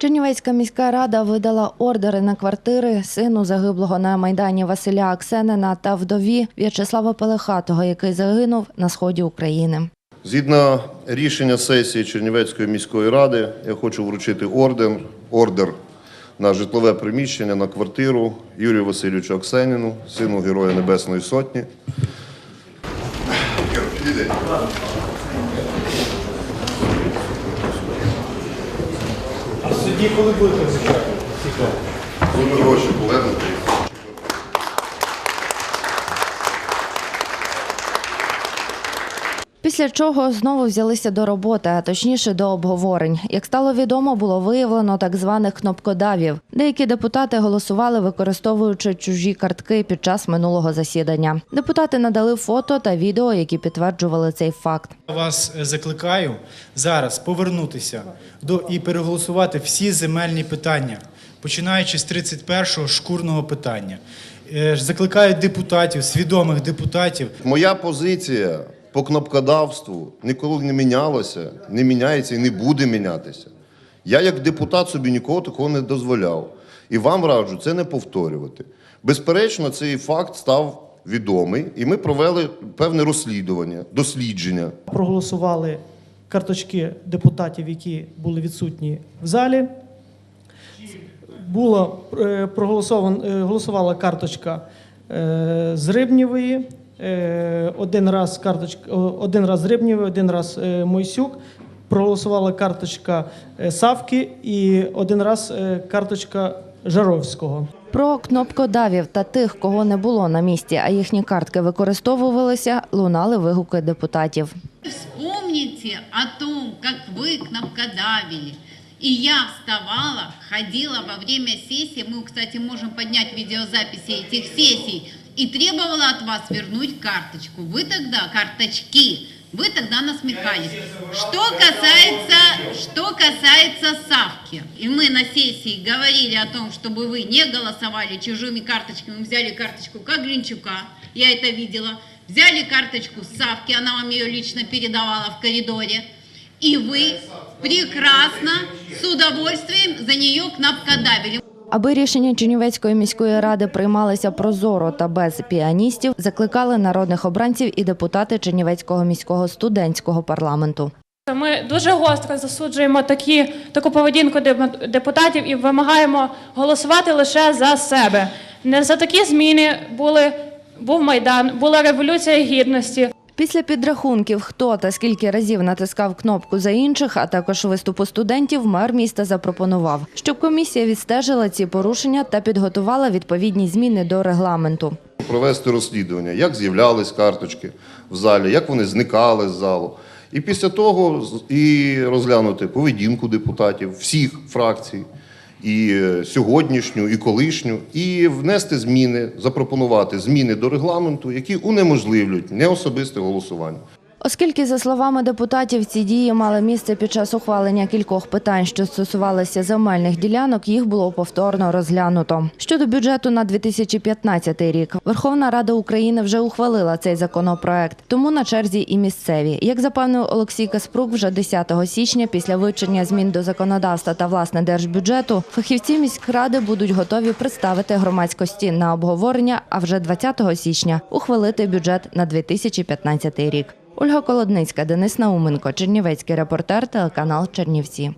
Чернівецька міська рада видала ордери на квартири сину загиблого на майдані Василя Аксенина та вдові В'ячеслава Пелехатого, який загинув на сході України. Згідно рішення сесії Чернівецької міської ради, я хочу вручити ордер, ордер на житлове приміщення на квартиру Юрію Васильовичу Оксеніну, сину Героя Небесної Сотні. Суді коли будете звичайно? Цікаво. Гроші повернути. Після чого знову взялися до роботи, а точніше до обговорень. Як стало відомо, було виявлено так званих кнопкодавів. Деякі депутати голосували, використовуючи чужі картки під час минулого засідання. Депутати надали фото та відео, які підтверджували цей факт. Вас е, закликаю зараз повернутися до і переголосувати всі земельні питання, починаючи з 31-го шкурного питання. Е, Закликаю депутатів, свідомих депутатів Моя позиція по кнопкодавству ніколи не мінялася, не міняється і не буде мінятися. Я як депутат собі нікого такого не дозволяв. І вам раджу це не повторювати. Безперечно, цей факт став відомий, і ми провели певне розслідування, дослідження. проголосували карточки депутатів, які були відсутні в залі. Була е, проголосован- е, карточка е, з Рибнєвої. Е, Один раз карточка, о, один раз Рибнєвої, один раз е, Мойсюк. Проголосувала карточка е, Савки і один раз е, карточка Жаровського. Про кнопкодавів та тих, кого не було на місці, а їхні картки використовувалися, лунали вигуки депутатів. Вспомните о том, как вы кнопкодавили. И я вставала, ходила во время сессии, мы, кстати, можем поднять видеозаписи этих сессий, И требовала от вас вернуть карточку. Вы тогда, карточки, вы тогда насмехались. Что касается, что касается Савки, и мы на сессии говорили о том, чтобы вы не голосовали чужими карточками, мы взяли карточку Каглинчука, я это видела, взяли карточку Савки, она вам ее лично передавала в коридоре, и вы прекрасно, с удовольствием за нее кнопкодавили. Аби рішення Чернівецької міської ради приймалися прозоро та без піаністів, закликали народних обранців і депутати Чернівецького міського студентського парламенту. Ми дуже гостро засуджуємо такі, таку поведінку деп- депутатів і вимагаємо голосувати лише за себе. Не за такі зміни були, був Майдан, була Революція Гідності. Після підрахунків, хто та скільки разів натискав кнопку за інших, а також виступу студентів, мер міста запропонував, щоб комісія відстежила ці порушення та підготувала відповідні зміни до регламенту. Провести розслідування, як з'являлись карточки в залі, як вони зникали з залу. І після того і розглянути поведінку депутатів всіх фракцій, і е, сьогоднішню, і колишню, і внести зміни, запропонувати зміни до регламенту, які унеможливлюють неособисте голосування. Оскільки, за словами депутатів, ці дії мали місце під час ухвалення кількох питань, що стосувалися земельних ділянок, їх було повторно розглянуто. Щодо бюджету на 2015 рік, Верховна Рада України вже ухвалила цей законопроект, тому на черзі і місцеві. Як запевнив Олексій Каспрук, вже 10 січня, після вивчення змін до законодавства та власне держбюджету, фахівці міськради будуть готові представити громадськості на обговорення, а вже 20 січня ухвалити бюджет на 2015 рік. Ольга Колодницька, Денис Науменко, Чернівецький репортер, телеканал Чернівці.